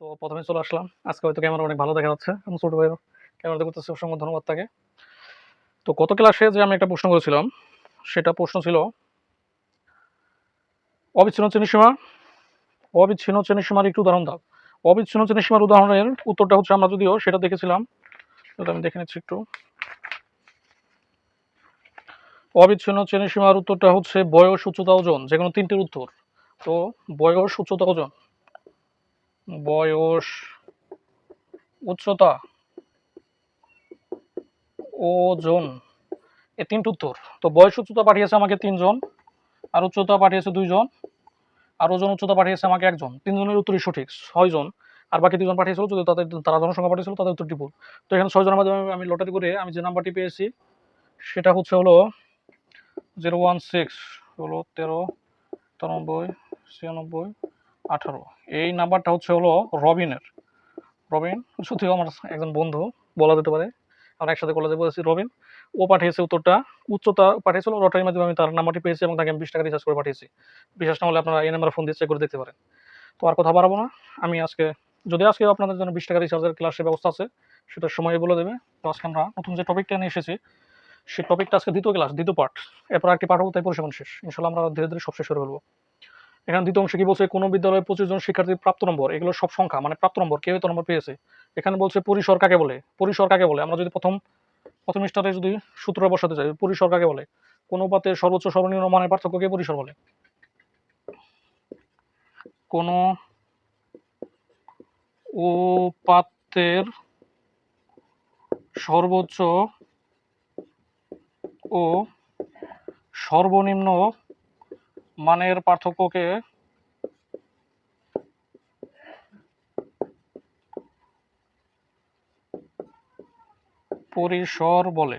তো প্রথমে চলে আসলাম। আজকে হয়তো ক্যামেরা অনেক ভালো দেখা যাচ্ছে। আমার ছোটো ভাইয়ের ক্যামেরা করতেছে অসংখ্য ধন্যবাদ তাকে। তো গত ক্লাসে যে আমি একটা প্রশ্ন করেছিলাম, সেটা প্রশ্ন ছিল, অবিচ্ছিন্ন শ্রেণীসীমা অবিচ্ছিন্ন শ্রেণীসীমার একটু উদাহরণ দাও। অবিচ্ছিন্ন শ্রেণীসীমার উদাহরণের উত্তরটা হচ্ছে আমরা যদিও সেটা দেখেছিলাম আমি দেখে নিচ্ছি একটু। অবিচ্ছিন্ন শ্রেণীসীমার উত্তরটা হচ্ছে বয়স, উচ্চতা, ওজন যে কোনো তিনটির উত্তর। তো বয়স, উচ্চতা, ওজন। বয়স উচ্চতা ওজন এ তিনটি উত্তর তো বয়স উচ্চতা পাঠিয়েছে আমাকে তিনজন, আর উচ্চতা পাঠিয়েছে দুইজন, আর ওজন উচ্চতা পাঠিয়েছে আমাকে একজন। তিনজনের উত্তরই সঠিক, ছয়জন, আর বাকি দুজন পাঠিয়েছিল যদি তাদের তারা জনসংখ্যা পাঠিয়েছিল তাদের উত্তরটি ভুল। তো এখানে ছয়জনের মাধ্যমে আমি লটারি করে আমি যে নাম্বারটি পেয়েছি, সেটা হচ্ছে হলো জিরো ওয়ান সিক্স হলো তেরো, তিরানব্বই, ছিয়ানব্বই আঠারো। এই নাম্বারটা হচ্ছে হলো রবিনের। রবিন যদিও আমার একজন বন্ধু, বলা যেতে পারে। আমরা একসাথে কলেজে বলেছি রবিন, ও পাঠিয়েছে উত্তরটা। উচ্চতা পাঠিয়েছিল লটারির মাধ্যমে আমি তার নাম্বারটি পেয়েছি এবং তাকে আমি বিশ টাকা রিচার্জ করে পাঠিয়েছি। বিশেষ না হলে আপনারা এই নাম্বার ফোন দিয়ে চেক করে দেখতে পারেন। তো আর কথা বাড়াবো না। আমি আজকে, যদি আজকে আপনাদের জন্য বিশ টাকা রিচার্জের ক্লাসের ব্যবস্থা আছে, সেটা সময় বলে দেবে। তো আজকে আমরা নতুন যে টপিকটা নিয়ে এসেছি, সেই টপিকটা আজকে দ্বিতীয় ক্লাস দ্বিতীয় পার্ট এরপর একটি পাঠ হব তাই পরিসীমন শেষ। ইনশাল্লাহ আমরা ধীরে ধীরে সব শেষ করে ফেলব। এখানে দ্বিতীয় অংশে কি বলছে, কোনো বিদ্যালয়ে পঁচিশ জন শিক্ষার্থীর প্রাপ্ত নম্বর, এগুলো সব সংখ্যা মানে প্রাপ্ত নম্বর কেউ এত নম্বর পেয়েছে। এখানে বলছে পরিসর কাকে বলে? পরিসর কাকে বলে? আমরা যদি প্রথম প্রথম স্টারে যদি সূত্র বসাতে চাই, পরিসর কাকে বলে? কোন পাতের সর্বোচ্চ সর্বনিম্ন মানের পার্থক্যকে পরিসর বলে। কোন উপাত্তের সর্বোচ্চ ও সর্বনিম্ন মানের পার্থক্যকে পরিসর বলে।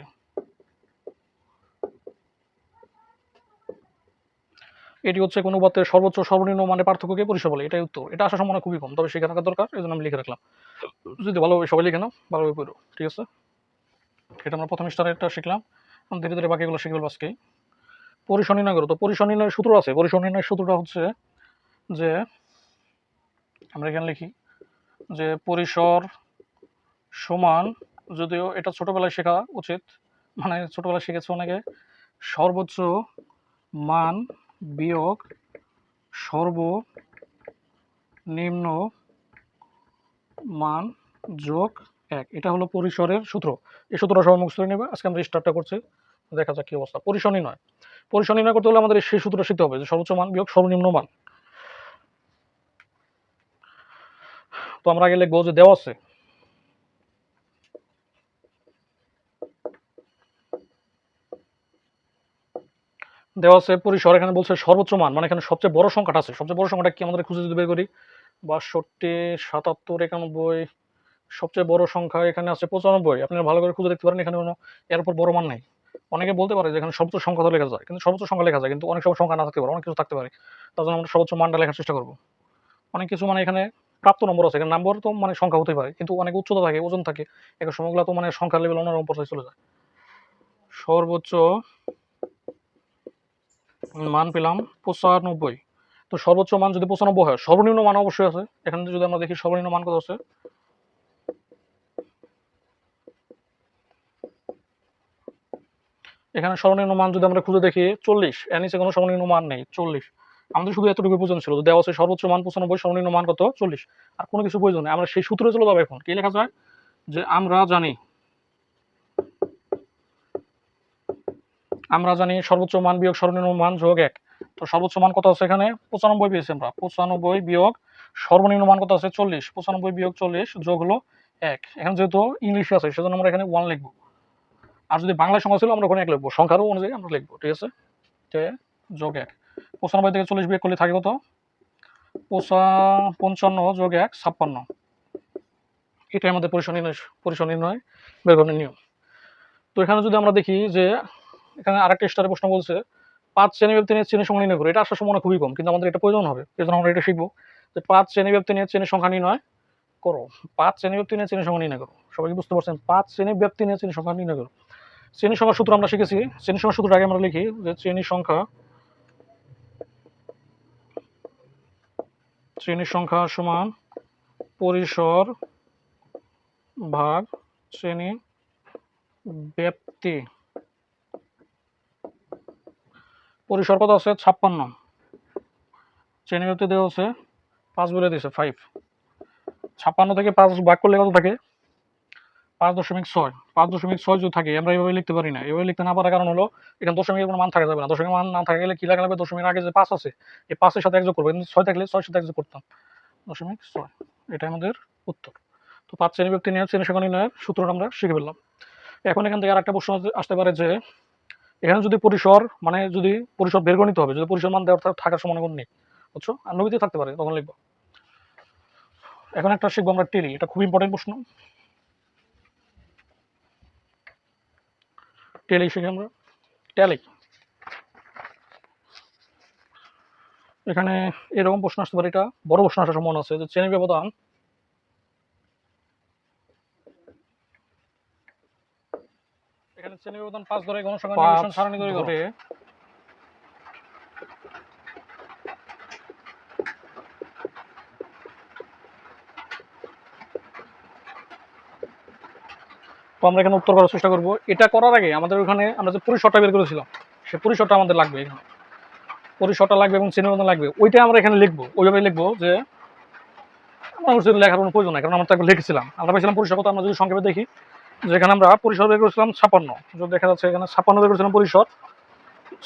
এটি হচ্ছে কোনো উপাত্তের সর্বোচ্চ সর্বনিম্ন মানে পার্থক্যকে পরিসর বলে, এটাই উত্তর। এটা আসার সম্ভাবনা খুবই কম, তবে সেখানে রাখার দরকার, এই জন্য আমি লিখে রাখলাম। যদি ভালোভাবে সবাই লিখে নাও, ভালোভাবে পড়ো, ঠিক আছে? এটা আমরা প্রথম স্টারেরটা শিখলাম। এখন ধীরে ধীরে বাকিগুলো শিখব আজকেই। পরিসর নির্ণয় করো, তো পরিসর সূত্র আছে পরিসর সূত্রটা হচ্ছে যে, আমরা এখানে লিখি যে পরিসর সমান যদিও এটা ছোটবেলায় শেখা উচিত মানে ছোটবেলায় শিখেছে অনেকে, সর্বোচ্চ মান বিয়োগ সর্বনিম্ন মান যোগ এক। এটা হলো পরিসরের সূত্র। এই সূত্রটা সবাই মুখস্থ করে নেবে, আজকে আমরা স্টার্টটা করছি। দেখা যাক কি অবস্থা। পরিসর নির্ণয় পরিসর নির্ণয় করতে হলে আমাদের সেই সূত্রটা শিখতে হবে যে সর্বোচ্চ মান বিয়োগ সর্বনিম্ন মান। তো আমরা আগে লিখব যে দেওয়া আছে। দেওয়া আছে পরিসর, এখানে বলছে সর্বোচ্চ মান মানে এখানে সবচেয়ে বড় সংখ্যাটা আছে। সবচেয়ে বড় সংখ্যাটা কি আমাদের খুঁজে যদি বের করি? বাষট্টি, সাতাত্তর, একানব্বই, সবচেয়ে বড় সংখ্যা এখানে আছে পঁচানব্বই। আপনারা ভালো করে খুঁজে দেখতে পারেন, এখানে কোনো, এর উপর বড় মান নেই। অনেকে বলতে পারে যে এখানে সর্বোচ্চ সংখ্যা তো লেখা যায়, কিন্তু সর্বোচ্চ সংখ্যা লেখা যায়, কিন্তু অনেক সময় সংখ্যা না থাকতে পারে, অনেক কিছু থাকতে পারে। তার জন্য আমরা সর্বোচ্চ মানটা লেখার চেষ্টা করব। অনেক কিছু মানে এখানে প্রাপ্ত নম্বর আছে, এখানে নাম্বার তো মানে সংখ্যা হতে পারে, কিন্তু অনেক উচ্চতা থাকে, ওজন থাকে, এক সময়গুলো তো মানে সংখ্যার লেভেল অন্যরকম পর্যায়ে চলে যায়। সর্বোচ্চ মান পেলাম পঁচানব্বই। তো সর্বোচ্চ মান যদি পঁচানব্বই হয়, সর্বনিম্ন মান অবশ্যই আছে। এখানে যদি আমরা দেখি সর্বনিম্ন মান কত আছে? এখানে সর্বনিম্ন মান যদি আমরা খুঁজে দেখি, চল্লিশ। এর নিচে কোনো সর্বনিম্ন মান নেই, চল্লিশ। আমাদের শুধু এতটুকু প্রয়োজন ছিল। দেওয়া আছে সর্বোচ্চ মান পঁচানব্বই সর্বনিম্ন মান কত? চল্লিশ। আর কোনো কিছু প্রয়োজন নেই। আমরা সেই সূত্রে চলে যাব এখন। কি লেখা যায়? যে আমরা জানি আমরা জানি সর্বোচ্চ মান বিয়োগ সর্বনিম্ন মান যোগ এক। তো সর্বোচ্চ মান কত আছে এখানে? পঁচানব্বই পেয়েছি আমরা। পঁচানব্বই বিয়োগ সর্বনিম্ন মান কত আছে? চল্লিশ। পঁচানব্বই বিয়োগ চল্লিশ যোগ হলো এক। এখানে যেহেতু ইংলিশে আছে, সেজন্য আমরা এখানে ওয়ান লিখব। আর যদি বাংলা সংখ্যা ছিল, আমরা ওখানে এক লিখব। সংখ্যারও অনুযায়ী আমরা লিখব, ঠিক আছে? যোগ এক। পঁচানব্বই থেকে চল্লিশ বিয়োগ করলে থাকে কত? পঁচা, পঞ্চান্ন যোগ এক, ছাপ্পান্ন। এটাই আমাদের পরিসর নির্ণয় নির্ণয় বের করার নিয়ম। তো এখানে যদি আমরা দেখি যে, এখানে আরেকটা স্টারে প্রশ্ন বলছে, পাঁচ শ্রেণি ব্যক্তি নিয়ে শ্রেণির সংখ্যা নির্ণয় করে। এটা আসার সম্ভাবনা খুবই কম, কিন্তু আমাদের এটা প্রয়োজন হবে, এই জন্য আমরা এটা শিখব। যে পাঁচ শ্রেণি ব্যক্তি নিয়ে শ্রেণির সংখ্যা নির্ণয় করো। পাঁচ শ্রেণি ব্যক্তি নিয়ে শ্রেণির সংখ্যা নির্ণয় করো। সবাইকে বুঝতে পারছেন? পাঁচ শ্রেণি ব্যক্তি নিয়ে শ্রেণির সংখ্যা নির্ণয় করো। শ্রেণি সংখ্যার সূত্র আমরা শিখেছি। শ্রেণি সংখ্যার সূত্র আগে আমরা লিখি যে শ্রেণি সংখ্যা শ্রেণির সংখ্যা সমান পরিসর ভাগ শ্রেণি ব্যাপ্তি। পরিসর কত আছে? ছাপ্পান্ন। শ্রেণি ব্যাপ্তি দেওয়া আছে, পাঁচ বলে দিয়েছে ফাইভ ছাপ্পান্ন থেকে পাঁচ ভাগ করলে কত থাকে? পাঁচ দশমিক ছয়, পাঁচ দশমিক ছয় যদি থাকে, আমরা এইভাবে লিখতে পারি না। এভাবে লিখতে না পারার কারণ হলো, এখানে দশমিকের কোনো মান থাকা যাবে না। দশমিক মান না থাকা গেলে কি লেখা লাগবে? দশমিক আগে যে পাঁচ আছে, এই পাঁচের সাথে একযোগ করব। ছয় থাকলে ছয়ের সাথে একযোগ করতাম। দশমিক ছয়, এটা আমাদের উত্তর। তো পাঁচ শ্রেণি ব্যক্তি নিয়ে শ্রেণি সংখ্যা নির্ণয়ের সূত্রটা আমরা শিখে ফেললাম। এখন এখান থেকে আর একটা প্রশ্ন আসতে পারে যে, এখানে যদি পরিসর মানে যদি পরিসর বের করে নিতে হবে, যদি পরিসর মান দেওয়ার থাকার সমান নেই, বুঝছ? আর নবীতে থাকতে পারে, তখন লিখব। এখন একটা শিখব আমরা টেলি, এটা খুব ইম্পর্টেন্ট প্রশ্ন। টেলি শিখি আমরা ট্যালি। এখানে এরকম প্রশ্ন আসতে পারে, এটা বড় প্রশ্ন আসার সম্ভাবনা আছে, যে শ্রেণি ব্যবধান এখানে শ্রেণি ব্যবধান পাঁচ ধরে গণসংখ্যা নির্বাচন সারণী ধরে করে তো আমরা এখানে উত্তর করার চেষ্টা করব। এটা করার আগে আমাদের ওখানে আমরা যে পরিসরটা বের করেছিলাম সে পরিসরটা আমাদের লাগবে এখানে। পরিসরটা লাগবে এবং শ্রেণি লাগবে। ওইটা আমরা এখানে লিখব। ওইভাবে লিখব যে আমার হচ্ছে লেখার কোনো প্রয়োজন নাই, কারণ আমরা তো একবার লিখেছিলাম। আমরা পেয়েছিলাম পরিসর কত, আমরা যদি সংক্ষেপে দেখি যেখানে আমরা পরিসর বের করেছিলাম ছাপান্ন যদি দেখা যাচ্ছে এখানে ছাপান্ন বের করেছিলাম পরিসর,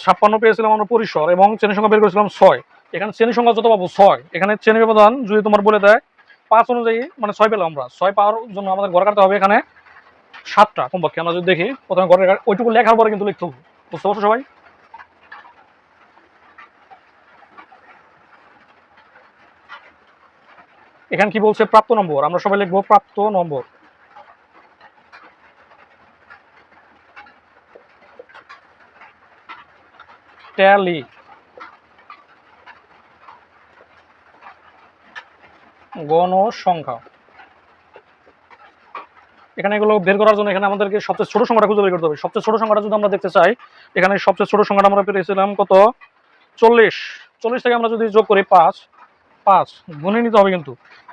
ছাপ্পান্ন পেয়েছিলাম আমরা পরিসর এবং শ্রেণি সংখ্যা বের করেছিলাম ছয়। এখানে শ্রেণি সংখ্যা যত পাবো ছয়। এখানে চেনের ব্যবধান যদি তোমার বলে দেয়, পাঁচ অনুযায়ী মানে ছয় পেলাম আমরা। ছয় পাওয়ার জন্য আমাদের ঘর কাটতে হবে এখানে সাতটা কমপক্ষে। আমরা যদি দেখি, প্রথমে ঘরের ওইটুকু লেখার পরে কিন্তু লিখতে হবে। বুঝতে পারছ সবাই? এখানে কি বলছে? প্রাপ্ত নম্বর। আমরা সবাই লিখব প্রাপ্ত নম্বর। ট্যালি। গণসংখ্যা। এখানে এগুলো বের করার জন্য এখানে আমাদেরকে সবচেয়ে ছোট সংখ্যাটা খুঁজে বের করতে হবে। সবচেয়ে ছোট সংখ্যাটা যদি আমরা দেখতে চাই, এখানে সবচেয়ে ছোট সংখ্যাটা আমরা পেয়েছিলাম কত? চল্লিশ। চল্লিশ থেকে আমরা যদি যোগ করি, পাঁচ। পাঁচ। গুনে নিতে হবে কিন্তু।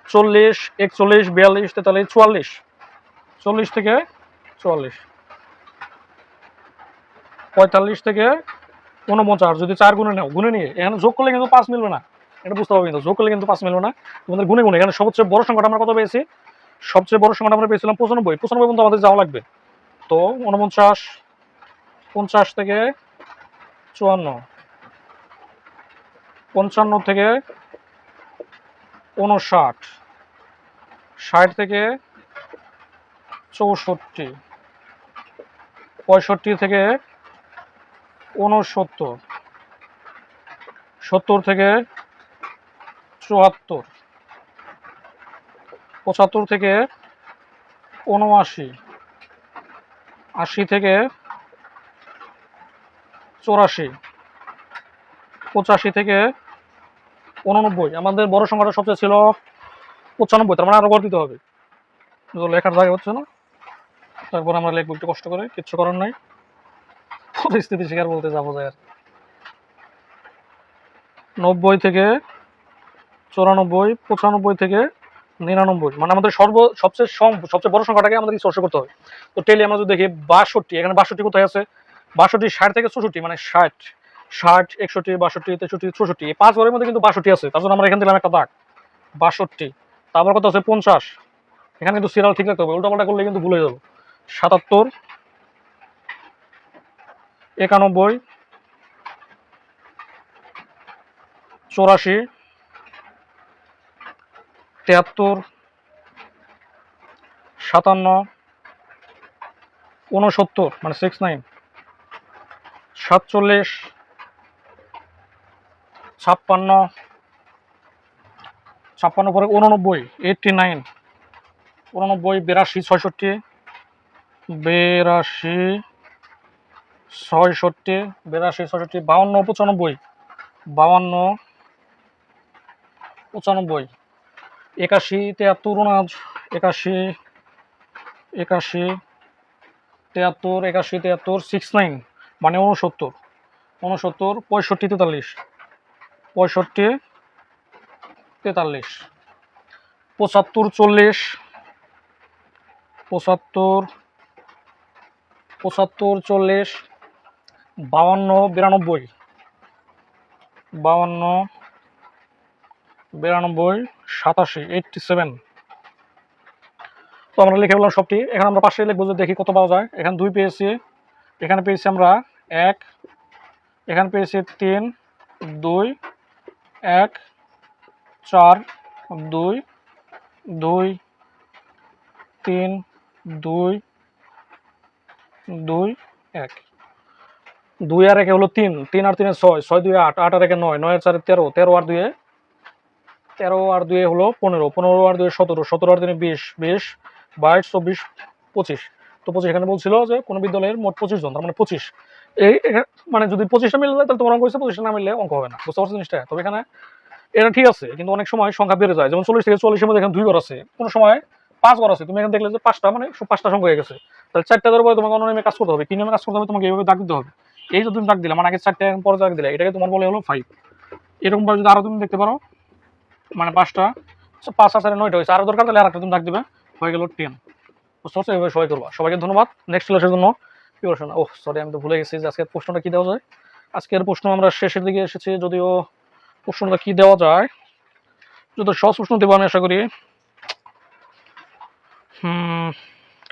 চল্লিশ, একচল্লিশ, বিয়াল্লিশ, তেতাল্লিশ, চুয়াল্লিশ। চল্লিশ থেকে চুয়াল্লিশ। পঁয়তাল্লিশ থেকে উনপঞ্চাশ যদি চার গুণে নাও, গুনে নিয়ে, এখানে যোগ করলে কিন্তু পাঁচ মিলবে না। এটা বুঝতে হবে কিন্তু, যোগ করলে কিন্তু পাঁচ মিলবে না। তোমাদের গুনে গুনে, এখানে সবচেয়ে বড় সংখ্যাটা আমরা কত পেয়েছি? সবচেয়ে বড় সংখ্যাটা আমরা পেয়েছিলাম পঁচানব্বই। পঁচানব্বই পর্যন্ত আমাদের যাওয়া লাগবে। তো উনপঞ্চাশ, পঞ্চাশ থেকে চুয়ান্ন। পঞ্চান্ন থেকে উনষাট ষাট থেকে চৌষট্টি। পঁয়ষট্টি থেকে ঊনসত্তর। সত্তর থেকে চুয়াত্তর। পঁচাত্তর থেকে উনআশি আশি থেকে চৌরাশি, পঁচাশি থেকে উননব্বই আমাদের বড় সংখ্যাটা সবচেয়ে ছিল পঁচানব্বই, তার মানে আরও গড় দিতে হবে। লেখার জায়গা হচ্ছে না। তারপর আমরা লিখব, একটু কষ্ট করে, কিচ্ছু করার নাই। পরিস্থিতি শিকার বলতে যাব যায় আর। নব্বই থেকে চুরানব্বই, পঁচানব্বই থেকে নিরানব্বই। মানে আমাদের সর্ব, সবচেয়ে সবচেয়ে বড় সংখ্যাটাকে আমাদের স্পর্শ করতে হবে। তো টেলি আমরা যদি দেখি, বাষট্টি, এখানে বাষট্টি কোথায় আছে? বাষট্টি, ষাট থেকে চৌষট্টি মানে ষাট ষাট, একষট্টি, বাষট্টি, তেষট্টি চৌষট্টি এই পাঁচ ঘরের মধ্যে কিন্তু বাষট্টি আছে। তার জন্য আমরা এখানে দিলাম একটা দাগ, বাষট্টি। তারপর কত আছে? পঞ্চাশ। এখানে কিন্তু সিরিয়াল ঠিক রাখতে হবে, উল্টাপাল্টা করলে কিন্তু ভুলে যাব। সাতাত্তর, একানব্বই, চৌরাশি তেহাত্তর সাতান্ন, ঊনসত্তর মানে সিক্স নাইন সাতচল্লিশ, ছাপ্পান্ন ছাপ্পান্ন পরে উননব্বই এইটটি নাইন উননব্বই বিরাশি, ছয়ষট্টি বিরাশি ছয়ষট্টি বিরাশি, ছয়ষট্টি, বাউন্ন, পঁচানব্বই, বাউান্ন, পঁচানব্বই একাশি তেহাত্তর উনাজ একাশি একাশি তেহাত্তর একাশি তেহাত্তর সিক্স নাইন মানে উনসত্তর উনসত্তর পঁয়ষট্টি, তেতাল্লিশ পঁয়ষট্টি, তেতাল্লিশ, পঁচাত্তর, চল্লিশ, পঁচাত্তর পঁচাত্তর, চল্লিশ, বাউান্ন, বিরানব্বই, বাউান্ন বিরানব্বই, সাতাশি এইটটি সেভেন তো আমরা লিখে বললাম সবটি। এখানে আমরা পাশে লিখব যে দেখি, কত পাওয়া যায়? এখানে দুই পেয়েছি। এখানে পেয়েছি আমরা এক, এখানে পেয়েছি তিন, দুই, এক, চার, দুই দুই, তিন, দুই দুই, এক। দুই আর একে হলো তিন। তিন আর তিনে ছয়। ছয় দুই আট। আট আর একে নয়। নয় আর চারে তেরো। তেরো আর দুয়ে তেরো আর দুয়ে হলো পনেরো। পনেরো আর দুয়ে সতেরো। সতেরো আর তিনে বিশ বিশ, বাইশ, চব্বিশ, পঁচিশ। তো পঁচিশ এখানে বলছিল যে কোনো বিদ্যালয়ের মোট পঁচিশ জন, তার মানে পঁচিশ। এই মানে যদি পঁচিশটা মিলে যায় তাহলে তোমার অঙ্ক হয়েছে পঁচিশটা না মিললে অঙ্ক হবে না। বুঝতে পারছ জিনিসটা? তবে এখানে এটা ঠিক আছে, কিন্তু অনেক সময় সংখ্যা বেড়ে যায়। যেমন চল্লিশ থেকে চল্লিশের মধ্যে এখানে দুই ঘর আছে। কোনো সময় পাঁচ ঘর আছে। তুমি এখানে দেখলে যে পাঁচটা মানে পাঁচটা সংখ্যা হয়ে গেছে। তাহলে চারটা ধরে তোমাকে অন্য নেমে কাজ করতে হবে। কি নেমে কাজ করতে হবে? তোমাকে এইভাবে দাগ দিতে হবে। এই যে তুমি দাগ দিলে মানে আগে চারটে পরে দাগ দিলে, এটাকে তোমার বলে হলো ফাইভ এরকমভাবে যদি আরও তুমি দেখতে পারো মানে পাঁচটা পাঁচ আর চারে নয়টা হয়েছে। আরও দরকার তাহলে আর একটা তুমি দাগ দিবে, হয়ে? গেল টেন বুঝতে পারছ এভাবে সবাই করবা। সবাইকে ধন্যবাদ। নেক্সট ক্লাসের জন্য প্রিপারেশন ও সরি আমি তো ভুলে গেছি যে আজকের প্রশ্নটা কি দেওয়া যায়। আজকের প্রশ্ন আমরা শেষের দিকে এসেছি, যদিও প্রশ্নটা কি দেওয়া যায়? যদি সহজ প্রশ্ন দেবো আমি আশা করি।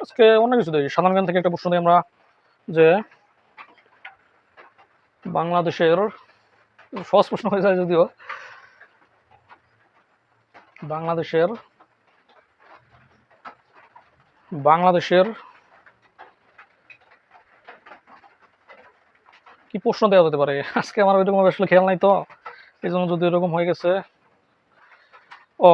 আজকে অনেক কিছু দিই। সাধারণ জ্ঞান থেকে একটা প্রশ্ন দিই আমরা, যে বাংলাদেশের, সহজ প্রশ্ন হয়ে যায় যদিও বাংলাদেশের বাংলাদেশের কি প্রশ্ন দেওয়া যেতে পারে? আজকে আমার ওইরকম আসলে খেয়াল নাই তো এই জন্য যদি এরকম হয়ে গেছে, ও,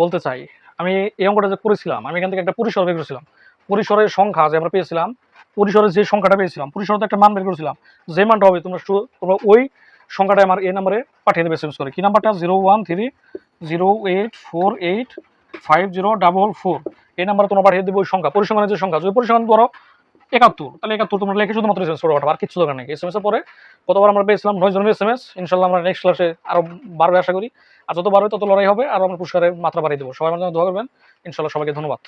বলতে চাই, আমি এই অঙ্কটা যে করেছিলাম, আমি এখান থেকে একটা পরিসর বের করেছিলাম। পরিসরের সংখ্যা যে আমরা পেয়েছিলাম, পরিসরের যে সংখ্যাটা পেয়েছিলাম পরিসরে তো একটা মান বের করেছিলাম, যে মানটা হবে তোমরা ওই সংখ্যাটা আমার এই নাম্বারে পাঠিয়ে দেবে করে। কি নাম্বারটা zero one three zero eight four eight five zero double four. এই নাম্বারে তোমরা পাঠিয়ে দেবো ওই সংখ্যা, পরিসংখ্যানের যে সংখ্যা যদি পরিসংখ্যান ধরো একাত্তর। তাহলে একাত্তর তোমরা লেখে শুধুমাত্র এসএমএস করে পাঠাবো আর কিছু দরকার নেই। এর পরে কতবার আমরা পেয়েছিলাম? নয় জনের এস ইনশাল্লাহ আমরা নেক্সট ক্লাসে আরও বাড়বে আশা করি। আর যত বাড়বে তত লড়াই হবে, আর আমরা পুরস্কারের মাত্রা বাড়িয়ে দেবো। সবাই আমাদের দোয়া করবেন। ইনশাল্লাহ সবাইকে ধন্যবাদ।